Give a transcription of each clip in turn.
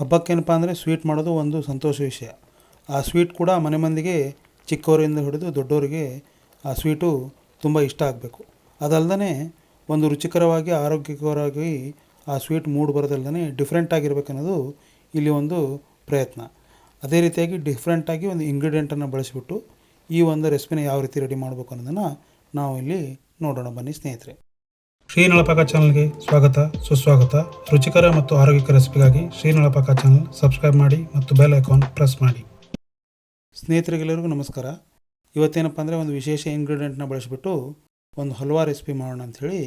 ಹಬ್ಬಕ್ಕೇನಪ್ಪ ಅಂದರೆ ಸ್ವೀಟ್ ಮಾಡೋದು ಒಂದು ಸಂತೋಷ ವಿಷಯ. ಆ ಸ್ವೀಟ್ ಕೂಡ ಮನೆ ಮಂದಿಗೆ, ಚಿಕ್ಕವರಿಂದ ಹಿಡಿದು ದೊಡ್ಡವರಿಗೆ ಆ ಸ್ವೀಟು ತುಂಬ ಇಷ್ಟ ಆಗಬೇಕು. ಅದಲ್ಲದೆ ಒಂದು ರುಚಿಕರವಾಗಿ, ಆರೋಗ್ಯಕರವಾಗಿ ಆ ಸ್ವೀಟ್ ಮೂಡ್ ಬರೋದಲ್ಲದೆ ಡಿಫ್ರೆಂಟ್ ಆಗಿರ್ಬೇಕನ್ನೋದು ಇಲ್ಲಿ ಒಂದು ಪ್ರಯತ್ನ. ಅದೇ ರೀತಿಯಾಗಿ ಡಿಫ್ರೆಂಟಾಗಿ ಒಂದು ಇಂಗ್ರೀಡಿಯೆಂಟನ್ನು ಬಳಸಿಬಿಟ್ಟು ಈ ಒಂದು ರೆಸಿಪಿನ ಯಾವ ರೀತಿ ರೆಡಿ ಮಾಡಬೇಕು ಅನ್ನೋದನ್ನು ನಾವು ಇಲ್ಲಿ ನೋಡೋಣ ಬನ್ನಿ ಸ್ನೇಹಿತರೆ. ಶ್ರೀ ನಳಪಾಕ ಚಾನಲ್ಗೆ ಸ್ವಾಗತ, ಸುಸ್ವಾಗತ. ರುಚಿಕರ ಮತ್ತು ಆರೋಗ್ಯಕರ ರೆಸಿಪಿಗಾಗಿ ಶ್ರೀ ನಳಪಾಕ ಚಾನಲ್ ಸಬ್ಸ್ಕ್ರೈಬ್ ಮಾಡಿ ಮತ್ತು ಬೆಲ್ ಐಕಾನ್ ಪ್ರೆಸ್ ಮಾಡಿ. ಸ್ನೇಹಿತರಿಗೆಲ್ಲರಿಗೂ ನಮಸ್ಕಾರ. ಇವತ್ತೇನಪ್ಪ ಅಂದರೆ ಒಂದು ವಿಶೇಷ ಇಂಗ್ರೀಡಿಯೆಂಟ್ನ ಬಳಸಿಬಿಟ್ಟು ಒಂದು ಹಲ್ವಾ ರೆಸಿಪಿ ಮಾಡೋಣ ಅಂಥೇಳಿ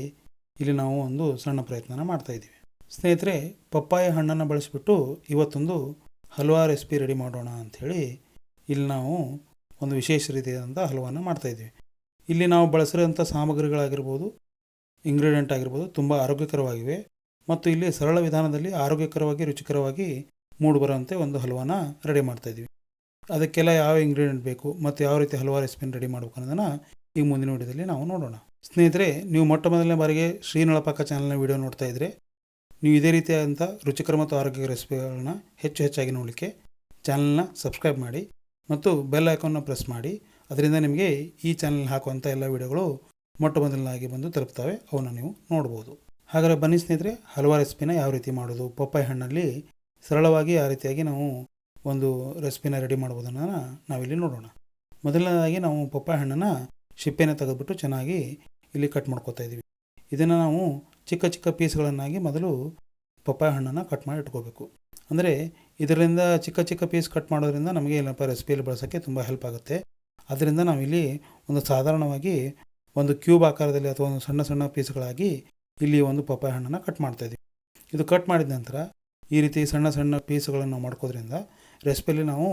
ಇಲ್ಲಿ ನಾವು ಒಂದು ಸಣ್ಣ ಪ್ರಯತ್ನನ ಮಾಡ್ತಾಯಿದ್ದೀವಿ ಸ್ನೇಹಿತರೆ, ಪಪ್ಪಾಯ ಹಣ್ಣನ್ನು ಬಳಸಿಬಿಟ್ಟು ಇವತ್ತೊಂದು ಹಲ್ವಾ ರೆಸಿಪಿ ರೆಡಿ ಮಾಡೋಣ ಅಂಥೇಳಿ ಇಲ್ಲಿ ನಾವು ಒಂದು ವಿಶೇಷ ರೀತಿಯಾದಂಥ ಹಲ್ವಾನ ಮಾಡ್ತಾಯಿದ್ದೀವಿ ಇಲ್ಲಿ ನಾವು ಬಳಸಿರೋಂಥ ಸಾಮಗ್ರಿಗಳಾಗಿರ್ಬೋದು ಇಂಗ್ರೀಡಿಯೆಂಟ್ ಆಗಿರ್ಬೋದು, ತುಂಬ ಆರೋಗ್ಯಕರವಾಗಿವೆ. ಮತ್ತು ಇಲ್ಲಿ ಸರಳ ವಿಧಾನದಲ್ಲಿ ಆರೋಗ್ಯಕರವಾಗಿ, ರುಚಿಕರವಾಗಿ ಮೂಡಿಬರುವಂತೆ ಒಂದು ಹಲ್ವಾನ ರೆಡಿ ಮಾಡ್ತಾಯಿದ್ದೀವಿ ಅದಕ್ಕೆಲ್ಲ ಯಾವ ಇಂಗ್ರೀಡಿಯೆಂಟ್ ಬೇಕು ಮತ್ತು ಯಾವ ರೀತಿ ಹಲವಾ ರೆಸಿಪಿನ ರೆಡಿ ಮಾಡಬೇಕು ಅನ್ನೋದನ್ನು ಈ ಮುಂದಿನ ವಿಡಿಯೋದಲ್ಲಿ ನಾವು ನೋಡೋಣ. ಸ್ನೇಹಿತರೆ, ನೀವು ಮೊಟ್ಟ ಮೊದಲನೇ ಬಾರಿಗೆ ಶ್ರೀನಳಪಾಕ ಚಾನಲ್ನ ವಿಡಿಯೋ ನೋಡ್ತಾ ಇದ್ದರೆ ನೀವು ಇದೇ ರೀತಿಯಾದಂಥ ರುಚಿಕರ ಮತ್ತು ಆರೋಗ್ಯ ರೆಸಿಪಿಗಳನ್ನ ಹೆಚ್ಚು ಹೆಚ್ಚಾಗಿ ನೋಡಲಿಕ್ಕೆ ಚಾನಲ್ನ ಸಬ್ಸ್ಕ್ರೈಬ್ ಮಾಡಿ ಮತ್ತು ಬೆಲ್ ಐಕಾನ್ನ ಪ್ರೆಸ್ ಮಾಡಿ. ಅದರಿಂದ ನಿಮಗೆ ಈ ಚಾನಲ್ ಹಾಕುವಂಥ ಎಲ್ಲ ವಿಡಿಯೋಗಳು ಮೊಟ್ಟ ಮೊದಲನಾಗಿ ಬಂದು ತಲುಪ್ತವೆ, ಅವನ್ನು ನೀವು ನೋಡ್ಬೋದು. ಹಾಗಾದರೆ ಬನ್ನಿ ಸ್ನೇಹಿತರೆ, ಹಲವಾರು ರೆಸಿಪಿನ ಯಾವ ರೀತಿ ಮಾಡೋದು? ಪಪ್ಪಾಯಿ ಹಣ್ಣಲ್ಲಿ ಸರಳವಾಗಿ ಆ ರೀತಿಯಾಗಿ ನಾವು ಒಂದು ರೆಸಿಪಿನ ರೆಡಿ ಮಾಡ್ಬೋದನ್ನು ನಾವಿಲ್ಲಿ ನೋಡೋಣ. ಮೊದಲನೇದಾಗಿ ನಾವು ಪಪ್ಪಾಯ ಹಣ್ಣನ್ನು ಸಿಪ್ಪೆನ ತೆಗೆದುಬಿಟ್ಟು ಚೆನ್ನಾಗಿ ಇಲ್ಲಿ ಕಟ್ ಮಾಡ್ಕೋತಾ ಇದ್ದೀವಿ. ಇದನ್ನು ನಾವು ಚಿಕ್ಕ ಚಿಕ್ಕ ಪೀಸ್ಗಳನ್ನಾಗಿ ಮೊದಲು ಪಪ್ಪಾಯ ಹಣ್ಣನ್ನು ಕಟ್ ಮಾಡಿ ಇಟ್ಕೋಬೇಕು. ಅಂದರೆ ಇದರಿಂದ ಚಿಕ್ಕ ಚಿಕ್ಕ ಪೀಸ್ ಕಟ್ ಮಾಡೋದ್ರಿಂದ ನಮಗೆ ಏನಪ್ಪ ರೆಸಿಪಿಯಲ್ಲಿ ಬಳಸೋಕ್ಕೆ ತುಂಬ ಹೆಲ್ಪ್ ಆಗುತ್ತೆ. ಅದರಿಂದ ನಾವಿಲ್ಲಿ ಒಂದು ಸಾಧಾರಣವಾಗಿ ಒಂದು ಕ್ಯೂಬ್ ಆಕಾರದಲ್ಲಿ ಅಥವಾ ಒಂದು ಸಣ್ಣ ಸಣ್ಣ ಪೀಸ್ಗಳಾಗಿ ಇಲ್ಲಿ ಒಂದು ಪಪ್ಪಾಯ ಹಣ್ಣನ್ನು ಕಟ್ ಮಾಡ್ತಾಯಿದ್ವಿ ಇದು ಕಟ್ ಮಾಡಿದ ನಂತರ ಈ ರೀತಿ ಸಣ್ಣ ಸಣ್ಣ ಪೀಸ್ಗಳನ್ನು ಮಾಡ್ಕೋದ್ರಿಂದ ರೆಸಿಪಿಯಲ್ಲಿ ನಾವು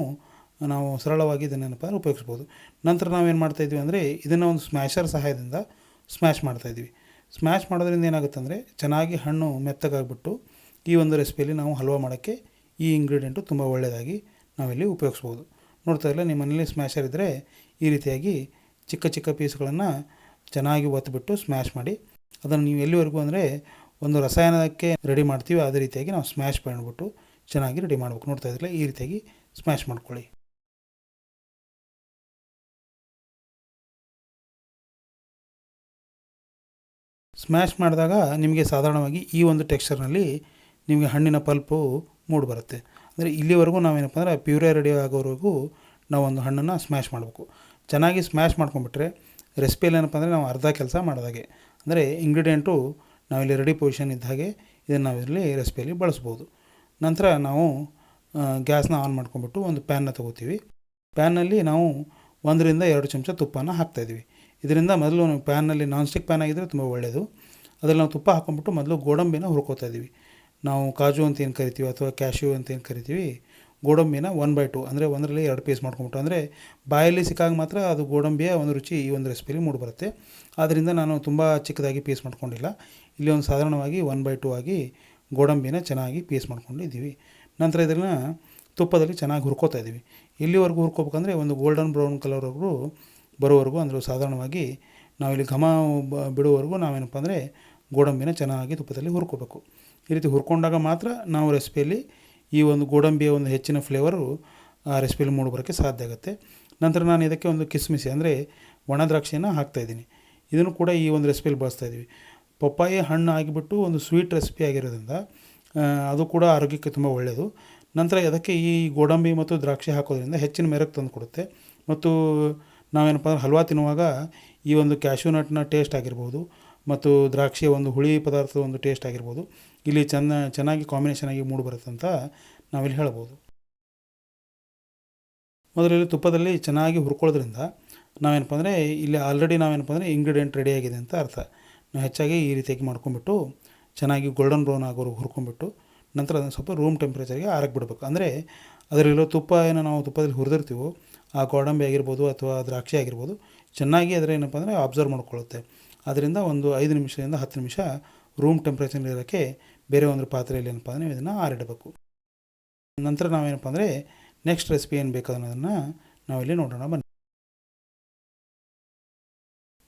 ನಾವು ಸರಳವಾಗಿ ಇದನ್ನೇನಪ್ಪ ಉಪಯೋಗಿಸ್ಬೋದು. ನಂತರ ನಾವೇನು ಮಾಡ್ತಾಯಿದ್ವಿ ಅಂದರೆ ಇದನ್ನು ಒಂದು ಸ್ಮ್ಯಾಶರ್ ಸಹಾಯದಿಂದ ಸ್ಮ್ಯಾಶ್ ಮಾಡ್ತಾಯಿದ್ವಿ ಸ್ಮ್ಯಾಶ್ ಮಾಡೋದ್ರಿಂದ ಏನಾಗುತ್ತೆ ಅಂದರೆ ಚೆನ್ನಾಗಿ ಹಣ್ಣು ಮೆತ್ತಗಾಗ್ಬಿಟ್ಟು ಈ ಒಂದು ರೆಸಿಪಿಯಲ್ಲಿ ನಾವು ಹಲ್ವಾ ಮಾಡೋಕ್ಕೆ ಈ ಇಂಗ್ರೀಡಿಯೆಂಟು ತುಂಬ ಒಳ್ಳೆಯದಾಗಿ ನಾವಿಲ್ಲಿ ಉಪಯೋಗಿಸ್ಬೋದು. ನೋಡ್ತಾ ಇಲ್ಲ ನಿಮ್ಮ ಮನೇಲಿ ಸ್ಮ್ಯಾಶರ್ ಇದ್ದರೆ ಈ ರೀತಿಯಾಗಿ ಚಿಕ್ಕ ಚಿಕ್ಕ ಪೀಸ್ಗಳನ್ನು ಚೆನ್ನಾಗಿ ಒತ್ತಿಬಿಟ್ಟು ಸ್ಮ್ಯಾಶ್ ಮಾಡಿ. ಅದನ್ನು ನೀವು ಎಲ್ಲಿವರೆಗೂ ಅಂದರೆ ಒಂದು ರಸಾಯನಕ್ಕೆ ರೆಡಿ ಮಾಡ್ತೀವಿ ಅದೇ ರೀತಿಯಾಗಿ ನಾವು ಸ್ಮ್ಯಾಶ್ ಮಾಡಿಬಿಟ್ಟು ಚೆನ್ನಾಗಿ ರೆಡಿ ಮಾಡಬೇಕು. ನೋಡ್ತಾ ಇದ್ರಲ್ಲ ಈ ರೀತಿಯಾಗಿ ಸ್ಮ್ಯಾಶ್ ಮಾಡ್ಕೊಳ್ಳಿ. ಸ್ಮ್ಯಾಶ್ ಮಾಡಿದಾಗ ನಿಮಗೆ ಸಾಧಾರಣವಾಗಿ ಈ ಒಂದು ಟೆಕ್ಸ್ಚರ್ನಲ್ಲಿ ನಿಮಗೆ ಹಣ್ಣಿನ ಪಲ್ಪು ಮೂಡಿ ಬರುತ್ತೆ. ಅಂದರೆ ಇಲ್ಲಿವರೆಗೂ ನಾವೇನಪ್ಪ ಅಂದರೆ ಪ್ಯೂರೇ ರೆಡಿ ಆಗೋವರೆಗೂ ನಾವು ಒಂದು ಹಣ್ಣನ್ನು ಸ್ಮ್ಯಾಶ್ ಮಾಡಬೇಕು. ಚೆನ್ನಾಗಿ ಸ್ಮ್ಯಾಶ್ ಮಾಡ್ಕೊಂಬಿಟ್ರೆ ರೆಸಿಪಿಯಲ್ಲಿ ಏನಪ್ಪ ಅಂದರೆ ನಾವು ಅರ್ಧ ಕೆಲಸ ಮಾಡಿದಾಗೆ ಅಂದರೆ ಇಂಗ್ರೀಡಿಯೆಂಟು ನಾವಿಲ್ಲಿ ರೆಡಿ ಪೊಸಿಷನ್ ಇದ್ದ ಹಾಗೆ ಇದನ್ನು ನಾವಿಲ್ಲಿ ರೆಸಿಪಿಯಲ್ಲಿ ಬಳಸ್ಬೋದು. ನಂತರ ನಾವು ಗ್ಯಾಸ್ನ ಆನ್ ಮಾಡ್ಕೊಂಬಿಟ್ಟು ಒಂದು ಪ್ಯಾನ್ನ ತೊಗೋತೀವಿ. ಪ್ಯಾನ್ನಲ್ಲಿ ನಾವು ಒಂದರಿಂದ ಎರಡು ಚಮಚ ತುಪ್ಪನ ಹಾಕ್ತಾಯಿದ್ದೀವಿ ಇದರಿಂದ ಮೊದಲು ಪ್ಯಾನ್ನಲ್ಲಿ ನಾನ್ ಸ್ಟಿಕ್ ಪ್ಯಾನ್ ಆಗಿದ್ದರೆ ತುಂಬ ಒಳ್ಳೆಯದು ಅದರಲ್ಲಿ ನಾವು ತುಪ್ಪ ಹಾಕ್ಕೊಂಬಿಟ್ಟು ಮೊದಲು ಗೋಡಂಬಿನ ಹುರ್ಕೋತಾ ಇದ್ದೀವಿ. ನಾವು ಕಾಜು ಅಂತ ಏನು ಕರಿತೀವಿ ಅಥವಾ ಕ್ಯಾಶ್ಯೂ ಅಂತ ಏನು ಕರಿತೀವಿ ಗೋಡಂಬಿನ ಒನ್ ಬೈ ಟು ಅಂದರೆ ಒಂದರಲ್ಲಿ ಎರಡು ಪೀಸ್ ಮಾಡ್ಕೊಂಬಿಟ್ಟು ಅಂದರೆ ಬಾಯಲ್ಲಿ ಸಿಕ್ಕಾಗ ಮಾತ್ರ ಅದು ಗೋಡಂಬಿಯ ಒಂದು ರುಚಿ ಈ ಒಂದು ರೆಸಿಪಿಲಿ ಮೂಡಿಬರುತ್ತೆ ಆದ್ದರಿಂದ ನಾನು ತುಂಬ ಚಿಕ್ಕದಾಗಿ ಪೀಸ್ ಮಾಡ್ಕೊಂಡಿಲ್ಲ. ಇಲ್ಲಿ ಒಂದು ಸಾಧಾರಣವಾಗಿ ಒನ್ ಬೈ ಟು ಆಗಿ ಗೋಡಂಬಿನ ಚೆನ್ನಾಗಿ ಪೀಸ್ ಮಾಡ್ಕೊಂಡಿದ್ದೀವಿ. ನಂತರ ಇದನ್ನು ತುಪ್ಪದಲ್ಲಿ ಚೆನ್ನಾಗಿ ಹುರ್ಕೋತಾ ಇದ್ದೀವಿ. ಇಲ್ಲಿವರೆಗೂ ಹುರ್ಕೋಬೇಕಂದ್ರೆ ಒಂದು ಗೋಲ್ಡನ್ ಬ್ರೌನ್ ಕಲರ್ವರೆಗೂ ಬರೋವರೆಗೂ ಅಂದರೆ ಸಾಧಾರಣವಾಗಿ ನಾವಿಲ್ಲಿ ಘಮ ಬಿಡುವವರೆಗೂ ನಾವೇನಪ್ಪ ಅಂದರೆ ಗೋಡಂಬಿನ ಚೆನ್ನಾಗಿ ತುಪ್ಪದಲ್ಲಿ ಹುರ್ಕೋಬೇಕು. ಈ ರೀತಿ ಹುರ್ಕೊಂಡಾಗ ಮಾತ್ರ ನಾವು ರೆಸಿಪಿಯಲ್ಲಿ ಈ ಒಂದು ಗೋಡಂಬಿಯ ಒಂದು ಹೆಚ್ಚಿನ ಫ್ಲೇವರು ಆ ರೆಸಿಪಿಯಲ್ಲಿ ಮೂಡಿಬರೋಕ್ಕೆ ಸಾಧ್ಯ ಆಗುತ್ತೆ. ನಂತರ ನಾನು ಇದಕ್ಕೆ ಒಂದು ಕಿಸ್ಮಿಸಿ, ಅಂದರೆ ಒಣ ದ್ರಾಕ್ಷಿಯನ್ನು ಹಾಕ್ತಾಯಿದ್ದೀನಿ ಇದನ್ನು ಕೂಡ ಈ ಒಂದು ರೆಸಿಪಿಯಲ್ಲಿ ಬಳಸ್ತಾಯಿದ್ದೀವಿ ಪಪ್ಪಾಯಿ ಹಣ್ಣು ಆಗಿಬಿಟ್ಟು ಒಂದು ಸ್ವೀಟ್ ರೆಸಿಪಿ ಆಗಿರೋದ್ರಿಂದ ಅದು ಕೂಡ ಆರೋಗ್ಯಕ್ಕೆ ತುಂಬ ಒಳ್ಳೆಯದು ನಂತರ ಅದಕ್ಕೆ ಈ ಗೋಡಂಬಿ ಮತ್ತು ದ್ರಾಕ್ಷಿ ಹಾಕೋದ್ರಿಂದ ಹೆಚ್ಚಿನ ಮೆರಕು ತಂದು ಕೊಡುತ್ತೆ. ಮತ್ತು ನಾವೇನಪ್ಪ ಅಂದ್ರೆ ಹಲ್ವಾ ತಿನ್ನುವಾಗ ಈ ಒಂದು ಕ್ಯಾಶ್ಯೂ ನಟ್ನ ಟೇಸ್ಟ್ ಆಗಿರ್ಬೋದು ಮತ್ತು ದ್ರಾಕ್ಷಿಯ ಒಂದು ಹುಳಿ ಪದಾರ್ಥದ ಒಂದು ಟೇಸ್ಟ್ ಆಗಿರ್ಬೋದು. ಇಲ್ಲಿ ಚೆನ್ನ, ಚೆನ್ನಾಗಿ ಕಾಂಬಿನೇಷನ್ ಆಗಿ ಮೂಡಿ ಅಂತ ನಾವಿಲ್ಲಿ ಹೇಳ್ಬೋದು. ಮೊದಲಲ್ಲಿ ತುಪ್ಪದಲ್ಲಿ ಚೆನ್ನಾಗಿ ಹುರ್ಕೊಳ್ಳೋದ್ರಿಂದ ನಾವೇನಪ್ಪ ಅಂದರೆ ಇಲ್ಲಿ ಆಲ್ರೆಡಿ ನಾವೇನಪ್ಪ ಅಂದರೆ ಇಂಗ್ರೀಡಿಯೆಂಟ್ ರೆಡಿಯಾಗಿದೆ ಅಂತ ಅರ್ಥ. ನಾವು ಹೆಚ್ಚಾಗಿ ಈ ರೀತಿಯಾಗಿ ಮಾಡ್ಕೊಂಬಿಟ್ಟು ಚೆನ್ನಾಗಿ ಗೋಲ್ಡನ್ ಬ್ರೌನ್ ಆಗೋರು ಹುರ್ಕೊಂಬಿಟ್ಟು ನಂತರ ಅದನ್ನು ಸ್ವಲ್ಪ ರೂಮ್ ಟೆಂಪ್ರೇಚರ್ಗೆ ಆರಕ್ಕೆ ಬಿಡಬೇಕು. ಅಂದರೆ ಅದರಲ್ಲಿರೋ ತುಪ್ಪ ಏನು ನಾವು ತುಪ್ಪದಲ್ಲಿ ಹುರಿದಿರ್ತೀವೋ, ಆ ಗೋಡಂಬಿ ಆಗಿರ್ಬೋದು ಅಥವಾ ದ್ರಾಕ್ಷಿ ಆಗಿರ್ಬೋದು, ಚೆನ್ನಾಗಿ ಅದರ ಏನಪ್ಪ ಅಂದರೆ ಅಬ್ಸರ್ವ್ ಮಾಡ್ಕೊಳ್ಳುತ್ತೆ. ಅದರಿಂದ ಒಂದು ಐದು ನಿಮಿಷದಿಂದ ಹತ್ತು ನಿಮಿಷ ರೂಮ್ ಟೆಂಪ್ರೇಚರ್ ಇರೋಕ್ಕೆ ಬೇರೆ ಒಂದು ಪಾತ್ರೆಯಲ್ಲಿ ಏನಪ್ಪ ಅಂದರೆ ಇದನ್ನು ಆರಿಡಬೇಕು. ನಂತರ ನಾವೇನಪ್ಪ ಅಂದರೆ ನೆಕ್ಸ್ಟ್ ರೆಸಿಪಿ ಏನು ಬೇಕು ಅನ್ನೋದನ್ನು ನಾವಿಲ್ಲಿ ನೋಡೋಣ ಬನ್ನಿ.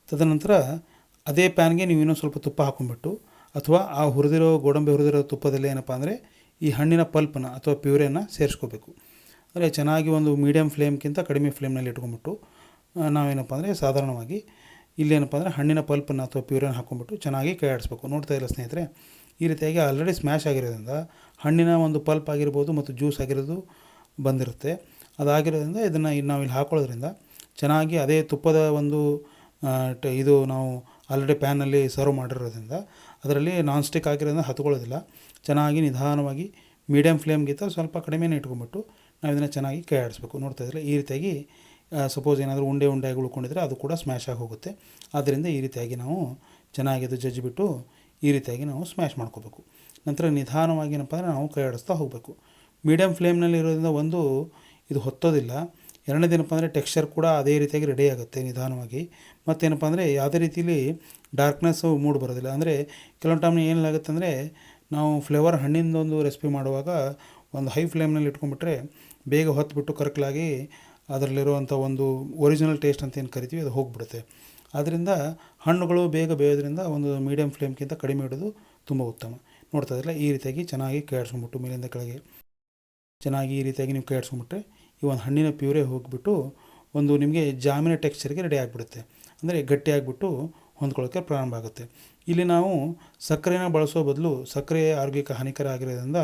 ತದನಂತರ ಅದೇ ಪ್ಯಾನ್ಗೆ ನೀವು ಇನ್ನೊಂದು ಸ್ವಲ್ಪ ತುಪ್ಪ ಹಾಕೊಂಡ್ಬಿಟ್ಟು ಅಥವಾ ಆ ಹುರಿದಿರೋ ಗೋಡಂಬಿ ಹುರಿದಿರೋ ತುಪ್ಪದಲ್ಲಿ ಏನಪ್ಪ ಅಂದರೆ ಈ ಹಣ್ಣಿನ ಪಲ್ಪನ್ನು ಅಥವಾ ಪ್ಯೂರೇನ ಸೇರಿಸ್ಕೋಬೇಕು. ಅಂದರೆ ಚೆನ್ನಾಗಿ ಒಂದು ಮೀಡಿಯಮ್ ಫ್ಲೇಮ್ಗಿಂತ ಕಡಿಮೆ ಫ್ಲೇಮ್ನಲ್ಲಿ ಇಟ್ಕೊಂಡ್ಬಿಟ್ಟು ನಾವೇನಪ್ಪ ಅಂದರೆ ಸಾಧಾರಣವಾಗಿ ಇಲ್ಲೇನಪ್ಪ ಅಂದರೆ ಹಣ್ಣಿನ ಪಲ್ಪನ್ನು ಅಥವಾ ಪ್ಯೂರನ್ನು ಹಾಕ್ಕೊಂಬಿಟ್ಟು ಚೆನ್ನಾಗಿ ಕೈ ಆಡಿಸ್ಬೇಕು ನೋಡ್ತಾ ಇಲ್ಲ ಸ್ನೇಹಿತರೆ? ಈ ರೀತಿಯಾಗಿ ಆಲ್ರೆಡಿ ಸ್ಮ್ಯಾಶ್ ಆಗಿರೋದ್ರಿಂದ ಹಣ್ಣಿನ ಒಂದು ಪಲ್ಪ್ ಆಗಿರ್ಬೋದು ಮತ್ತು ಜ್ಯೂಸ್ ಆಗಿರೋದು ಬಂದಿರುತ್ತೆ. ಅದಾಗಿರೋದ್ರಿಂದ ಇದನ್ನು ನಾವು ಇಲ್ಲಿ ಹಾಕೊಳ್ಳೋದ್ರಿಂದ ಚೆನ್ನಾಗಿ ಅದೇ ತುಪ್ಪದ ಒಂದು ಟ- ಇದು ನಾವು ಆಲ್ರೆಡಿ ಪ್ಯಾನಲ್ಲಿ ಸರ್ವ್ ಮಾಡಿರೋದ್ರಿಂದ ಅದರಲ್ಲಿ ನಾನ್ ಸ್ಟಿಕ್ ಆಗಿರೋದ್ರಿಂದ ಹತ್ಕೊಳ್ಳೋದಿಲ್ಲ. ಚೆನ್ನಾಗಿ ನಿಧಾನವಾಗಿ ಮೀಡಿಯಮ್ ಫ್ಲೇಮ್ಗಿಂತ ಸ್ವಲ್ಪ ಕಡಿಮೆನೇ ಇಟ್ಕೊಂಬಿಟ್ಟು ನಾವು ಇದನ್ನು ಚೆನ್ನಾಗಿ ಕೈ ಆಡಿಸ್ಬೇಕು ನೋಡ್ತಾ ಇದ್ದರೆ? ಈ ರೀತಿಯಾಗಿ ಸಪೋಸ್ ಏನಾದರೂ ಉಂಡೆ ಉಂಡೆಯಾಗಿ ಉಳ್ಕೊಂಡಿದ್ರೆ ಅದು ಕೂಡ ಸ್ಮ್ಯಾಶ್ ಆಗಿ ಹೋಗುತ್ತೆ. ಆದ್ದರಿಂದ ಈ ರೀತಿಯಾಗಿ ನಾವು ಚೆನ್ನಾಗಿ ಅದು ಜಜ್ಜಿಬಿಟ್ಟು ಈ ರೀತಿಯಾಗಿ ನಾವು ಸ್ಮ್ಯಾಶ್ ಮಾಡ್ಕೋಬೇಕು. ನಂತರ ನಿಧಾನವಾಗಿ ಏನಪ್ಪ ಅಂದರೆ ನಾವು ಕೈ ಆಡಿಸ್ತಾ ಹೋಗಬೇಕು. ಮೀಡಿಯಮ್ ಫ್ಲೇಮ್ನಲ್ಲಿ ಇರೋದ್ರಿಂದ ಒಂದು ಇದು ಹೊತ್ತೋದಿಲ್ಲ. ಎರಡನೇದೇನಪ್ಪ ಅಂದರೆ ಟೆಕ್ಸ್ಚರ್ ಕೂಡ ಅದೇ ರೀತಿಯಾಗಿ ರೆಡಿ ಆಗುತ್ತೆ ನಿಧಾನವಾಗಿ. ಮತ್ತೇನಪ್ಪ ಅಂದರೆ ಯಾವುದೇ ರೀತಿಯಲ್ಲಿ ಡಾರ್ಕ್ನೆಸ್ಸು ಮೂಡ್ ಬರೋದಿಲ್ಲ. ಅಂದರೆ ಕೆಲವೊಂದು ಟೈಮ್ ಏನಾಗುತ್ತೆ ಅಂದರೆ ನಾವು ಫ್ಲೇವರ್ ಹಣ್ಣಿಂದೊಂದು ರೆಸಿಪಿ ಮಾಡುವಾಗ ಒಂದು ಹೈ ಫ್ಲೇಮ್ನಲ್ಲಿ ಇಟ್ಕೊಂಡ್ಬಿಟ್ರೆ ಬೇಗ ಹೊತ್ತುಬಿಟ್ಟು ಕರಕಲಾಗಿ ಅದರಲ್ಲಿರುವಂಥ ಒಂದು ಒರಿಜಿನಲ್ ಟೇಸ್ಟ್ ಅಂತ ಏನು ಕರಿತೀವಿ, ಅದು ಹೋಗಿಬಿಡುತ್ತೆ. ಆದ್ದರಿಂದ ಹಣ್ಣುಗಳು ಬೇಗ ಬೇಯೋದ್ರಿಂದ ಒಂದು ಮೀಡಿಯಮ್ ಫ್ಲೇಮ್ಗಿಂತ ಕಡಿಮೆ ಇಡೋದು ತುಂಬ ಉತ್ತಮ. ನೋಡ್ತಾ ಇದ್ರಲ್ಲ, ಈ ರೀತಿಯಾಗಿ ಚೆನ್ನಾಗಿ ಕೇಳಿಸ್ಕೊಂಬಿಟ್ಟು ಮೇಲಿಂದ ಕೆಳಗೆ. ಚೆನ್ನಾಗಿ ಈ ರೀತಿಯಾಗಿ ನೀವು ಕೇಳಿಸ್ಕೊಂಬಿಟ್ರೆ ಈ ಒಂದು ಹಣ್ಣಿನ ಪ್ಯೂರೇ ಹೋಗಿಬಿಟ್ಟು ಒಂದು ನಿಮಗೆ ಜಾಮಿನ ಟೆಕ್ಸ್ಚರ್ಗೆ ರೆಡಿ ಆಗಿಬಿಡುತ್ತೆ. ಅಂದರೆ ಗಟ್ಟಿಯಾಗಿಬಿಟ್ಟು ಹೊಂದ್ಕೊಳ್ಳೋಕ್ಕೆ ಪ್ರಾರಂಭ ಆಗುತ್ತೆ. ಇಲ್ಲಿ ನಾವು ಸಕ್ಕರೆನ ಬಳಸೋ ಬದಲು ಸಕ್ಕರೆ ಆರೋಗ್ಯಕ್ಕೆ ಹಾನಿಕರ ಆಗಿರೋದ್ರಿಂದ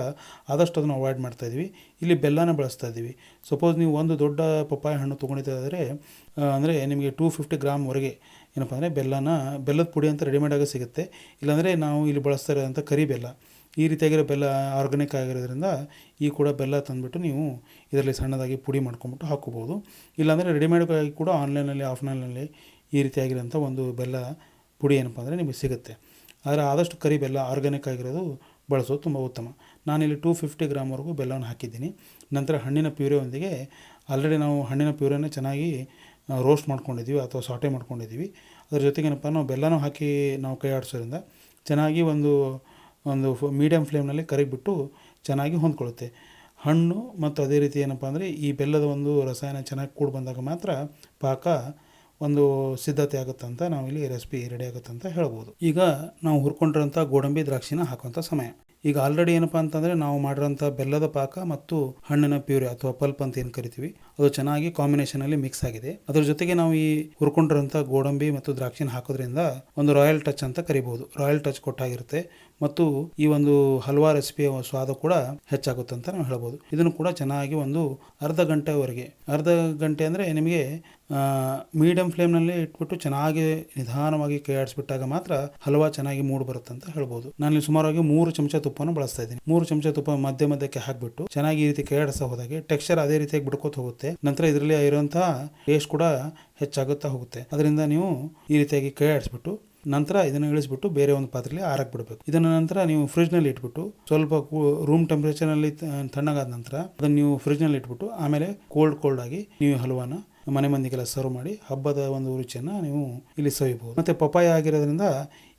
ಆದಷ್ಟು ಅದನ್ನು ಅವಾಯ್ಡ್ ಮಾಡ್ತಾಯಿದ್ವಿ ಇಲ್ಲಿ ಬೆಲ್ಲನ ಬಳಸ್ತಾ ಇದ್ದೀವಿ. ಸಪೋಸ್ ನೀವು ಒಂದು ದೊಡ್ಡ ಪಪ್ಪಾಯ ಹಣ್ಣು ತೊಗೊಂಡಿದ್ದಾದರೆ ಅಂದರೆ ನಿಮಗೆ ಟೂ ಫಿಫ್ಟಿ ಗ್ರಾಮ್ವರೆಗೆ ಏನಪ್ಪ ಅಂದರೆ ಬೆಲ್ಲನ, ಬೆಲ್ಲದ ಪುಡಿ ಅಂತ ರೆಡಿಮೇಡಾಗಿ ಸಿಗುತ್ತೆ. ಇಲ್ಲಾಂದರೆ ನಾವು ಇಲ್ಲಿ ಬಳಸ್ತಾ ಇರೋದಂಥ ಕರಿ ಬೆಲ್ಲ. ಈ ರೀತಿಯಾಗಿರೋ ಬೆಲ್ಲ ಆರ್ಗಾನಿಕ್ ಆಗಿರೋದ್ರಿಂದ ಈ ಕೂಡ ಬೆಲ್ಲ ತಂದುಬಿಟ್ಟು ನೀವು ಇದರಲ್ಲಿ ಸಣ್ಣದಾಗಿ ಪುಡಿ ಮಾಡ್ಕೊಂಬಿಟ್ಟು ಹಾಕ್ಕೋಬೋದು. ಇಲ್ಲಾಂದರೆ ರೆಡಿಮೇಡ್ಗಾಗಿ ಕೂಡ ಆನ್ಲೈನಲ್ಲಿ ಆಫ್ಲೈನಲ್ಲಿ ಈ ರೀತಿಯಾಗಿರೋಂಥ ಒಂದು ಬೆಲ್ಲ ಪುಡಿ ಏನಪ್ಪ ಅಂದರೆ ನಿಮಗೆ ಸಿಗುತ್ತೆ. ಆದರೆ ಆದಷ್ಟು ಕರಿ ಬೆಲ್ಲ ಆರ್ಗ್ಯಾನಿಕ್ ಆಗಿರೋದು ಬಳಸೋದು ತುಂಬ ಉತ್ತಮ. ನಾನಿಲ್ಲಿ ಟೂ ಫಿಫ್ಟಿ ಗ್ರಾಮ್ವರೆಗೂ ಬೆಲ್ಲವನ್ನು ಹಾಕಿದ್ದೀನಿ. ನಂತರ ಹಣ್ಣಿನ ಪ್ಯೂರಿಯೊಂದಿಗೆ ಆಲ್ರೆಡಿ ನಾವು ಹಣ್ಣಿನ ಪ್ಯೂರೆನ ಚೆನ್ನಾಗಿ ರೋಸ್ಟ್ ಮಾಡ್ಕೊಂಡಿದ್ದೀವಿ ಅಥವಾ ಸಾಟೆ ಮಾಡ್ಕೊಂಡಿದ್ದೀವಿ. ಅದ್ರ ಜೊತೆಗೇನಪ್ಪ ನಾವು ಬೆಲ್ಲನೂ ಹಾಕಿ ನಾವು ಕೈ ಆಡಿಸೋದ್ರಿಂದ ಚೆನ್ನಾಗಿ ಒಂದು ಒಂದು ಮೀಡಿಯಮ್ ಫ್ಲೇಮ್ನಲ್ಲಿ ಕರಿಬಿಟ್ಟು ಚೆನ್ನಾಗಿ ಹೊಂದ್ಕೊಳ್ಳುತ್ತೆ. ಹಣ್ಣು ಮತ್ತು ಅದೇ ರೀತಿ ಏನಪ್ಪ ಅಂದರೆ ಈ ಬೆಲ್ಲದ ಒಂದು ರಸಾಯನ ಚೆನ್ನಾಗಿ ಕೂಡಿ ಬಂದಾಗ ಮಾತ್ರ ಪಾಕ ಒಂದು ಸಿದ್ಧತೆ ಆಗುತ್ತಂತ ನಾವಿಲ್ಲಿ ರೆಸಿಪಿ ರೆಡಿ ಆಗುತ್ತಂತ ಹೇಳ್ಬೋದು. ಈಗ ನಾವು ಹುರ್ಕೊಂಡಿರೋಂಥ ಗೋಡಂಬಿ ದ್ರಾಕ್ಷಿನ ಹಾಕುವಂಥ ಸಮಯ. ಈಗ ಆಲ್ರೆಡಿ ಏನಪ್ಪ ಅಂತಂದರೆ ನಾವು ಮಾಡಿರೋಂಥ ಬೆಲ್ಲದ ಪಾಕ ಮತ್ತು ಹಣ್ಣಿನ ಪ್ಯೂರಿ ಅಥವಾ ಪಲ್ಪ್ ಅಂತ ಏನು ಕರಿತೀವಿ ಅದು ಚೆನ್ನಾಗಿ ಕಾಂಬಿನೇಷನಲ್ಲಿ ಮಿಕ್ಸ್ ಆಗಿದೆ. ಅದ್ರ ಜೊತೆಗೆ ನಾವು ಈ ಹುರ್ಕೊಂಡಿರೋಂಥ ಗೋಡಂಬಿ ಮತ್ತು ದ್ರಾಕ್ಷಿನ ಹಾಕೋದ್ರಿಂದ ಒಂದು ರಾಯಲ್ ಟಚ್ ಅಂತ ಕರಿಬಹುದು ರಾಯಲ್ ಟಚ್ ಕೊಟ್ಟಾಗಿರುತ್ತೆ ಮತ್ತು ಈ ಒಂದು ಹಲ್ವಾ ರೆಸಿಪಿಯ ಸ್ವಾದ ಕೂಡ ಹೆಚ್ಚಾಗುತ್ತೆ ಅಂತ ನಾವು ಹೇಳ್ಬೋದು. ಇದನ್ನು ಕೂಡ ಚೆನ್ನಾಗಿ ಒಂದು ಅರ್ಧ ಗಂಟೆವರೆಗೆ, ಅರ್ಧ ಗಂಟೆ ಅಂದರೆ ನಿಮಗೆ ಮೀಡಿಯಂ ಫ್ಲೇಮ್ನಲ್ಲಿ ಇಟ್ಬಿಟ್ಟು ಚೆನ್ನಾಗಿ ನಿಧಾನವಾಗಿ ಕೈ ಆಡಿಸ್ಬಿಟ್ಟಾಗ ಮಾತ್ರ ಹಲ್ವಾ ಚೆನ್ನಾಗಿ ಮೂಡ್ ಬರುತ್ತೆ ಅಂತ ಹೇಳ್ಬೋದು. ನಾನು ಸುಮಾರಾಗಿ ಮೂರು ಚಮಚ ತುಪ್ಪನ ಬಳಸ್ತಾ ಇದ್ದೀನಿ. ಮೂರು ಚಮಚ ತುಪ್ಪ ಮಧ್ಯ ಮಧ್ಯಕ್ಕೆ ಹಾಕ್ಬಿಟ್ಟು ಚೆನ್ನಾಗಿ ಈ ರೀತಿ ಕೈ ಹೋದಾಗೆ ಟೆಕ್ಸ್ಚರ್ ಅದೇ ರೀತಿಯಾಗಿ ಬಿಡ್ಕೋತ ಹೋಗುತ್ತೆ. ನಂತರ ಇದರಲ್ಲಿ ಇರುವಂತಹ ಟೇಸ್ಟ್ ಕೂಡ ಹೆಚ್ಚಾಗುತ್ತಾ ಹೋಗುತ್ತೆ. ಅದರಿಂದ ನೀವು ಈ ರೀತಿಯಾಗಿ ಕೈ ಆಡಿಸ್ಬಿಟ್ಟು ನಂತರ ಇದನ್ನು ಇಳಿಸ್ಬಿಟ್ಟು ಬೇರೆ ಒಂದು ಪಾತ್ರೆಯಲ್ಲಿ ಆರಕ್ಕೆ ಬಿಡಬೇಕು ಇದನ್ನ ನಂತರ ನೀವು ಫ್ರಿಜ್ನಲ್ಲಿ ಇಟ್ಬಿಟ್ಟು ಸ್ವಲ್ಪ ರೂಮ್ ಟೆಂಪ್ರೇಚರ್ನಲ್ಲಿ ತಣ್ಣಗಾದ ನಂತರ ಅದನ್ನು ನೀವು ಫ್ರಿಜ್ನಲ್ಲಿ ಇಟ್ಬಿಟ್ಟು ಆಮೇಲೆ ಕೋಲ್ಡ್ ಕೋಲ್ಡ್ ಆಗಿ ನೀವು ಹಲ್ವಾನ ಮನೆ ಮಂದಿಗೆಲ್ಲ ಸರ್ವ್ ಮಾಡಿ ಹಬ್ಬದ ಒಂದು ರುಚಿಯನ್ನು ನೀವು ಇಲ್ಲಿ ಸವಿಬಹುದು ಮತ್ತು ಪಪಾಯ ಆಗಿರೋದ್ರಿಂದ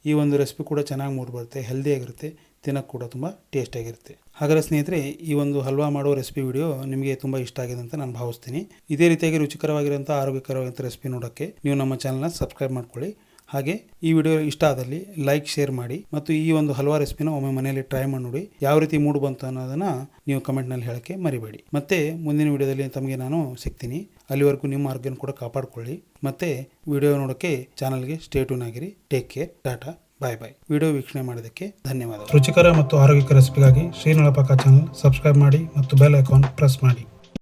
ಈ ಒಂದು ರೆಸಿಪಿ ಕೂಡ ಚೆನ್ನಾಗಿ ಮೂಡಿ ಬರುತ್ತೆ ಹೆಲ್ದಿ ಆಗಿರುತ್ತೆ. ತಿನ್ನೋಕ್ಕೆ ಕೂಡ ತುಂಬ ಟೇಸ್ಟಿಯಾಗಿರುತ್ತೆ ಹಾಗಾದರೆ ಸ್ನೇಹಿತರೆ, ಈ ಒಂದು ಹಲ್ವಾ ಮಾಡೋ ರೆಸಿಪಿ ವಿಡಿಯೋ ನಿಮಗೆ ತುಂಬ ಇಷ್ಟ ಆಗಿದೆ ಅಂತ ನಾನು ಭಾವಿಸ್ತೀನಿ. ಇದೇ ರೀತಿಯಾಗಿ ರುಚಿಕರವಾಗಿರುವಂಥ ಆರೋಗ್ಯಕರವಾದಂಥ ರೆಸಿಪಿ ನೋಡೋಕ್ಕೆ ನೀವು ನಮ್ಮ ಚಾನಲ್ನ ಸಬ್ಸ್ಕ್ರೈಬ್ ಮಾಡ್ಕೊಳ್ಳಿ. ಹಾಗೆ ಈ ವಿಡಿಯೋ ಇಷ್ಟ ಆದಲ್ಲಿ ಲೈಕ್ ಶೇರ್ ಮಾಡಿ ಮತ್ತು ಈ ಒಂದು ಹಲ್ವಾ ರೆಸಿಪಿನ ಒಮ್ಮೆ ಮನೆಯಲ್ಲಿ ಟ್ರೈ ಮಾಡಿ ನೋಡಿ ಯಾವ ರೀತಿ ಮೂಡ್ ಬಂತು ಅನ್ನೋದನ್ನು ನೀವು ಕಮೆಂಟ್ನಲ್ಲಿ ಹೇಳೋಕ್ಕೆ ಮರಿಬೇಡಿ. ಮತ್ತೆ ಮುಂದಿನ ವಿಡಿಯೋದಲ್ಲಿ ತಮಗೆ ನಾನು ಸಿಗ್ತೀನಿ. ಅಲ್ಲಿವರೆಗೂ ನಿಮ್ಮ ಆರೋಗ್ಯನ ಕೂಡ ಕಾಪಾಡಿಕೊಳ್ಳಿ. ಮತ್ತೆ ವಿಡಿಯೋ ನೋಡೋಕ್ಕೆ ಚಾನಲ್ಗೆ ಟೂನ್ ಆಗಿರಿ. Take care tata bye bye video ವೀಕ್ಷಣೆ ಮಾಡೋದಕ್ಕೆ ಧನ್ಯವಾದ ರುಚಿಕರ ಮತ್ತು ಆರೋಗ್ಯಕರ ರೆಸಿಪಿಗಾಗಿ ಶ್ರೀನಳಪಾಕ ಚಾನಲ್ ಸಬ್ಸ್ಕ್ರೈಬ್ ಮಾಡಿ ಮತ್ತು ಬೆಲ್ ಐಕಾನ್ ಪ್ರೆಸ್ ಮಾಡಿ.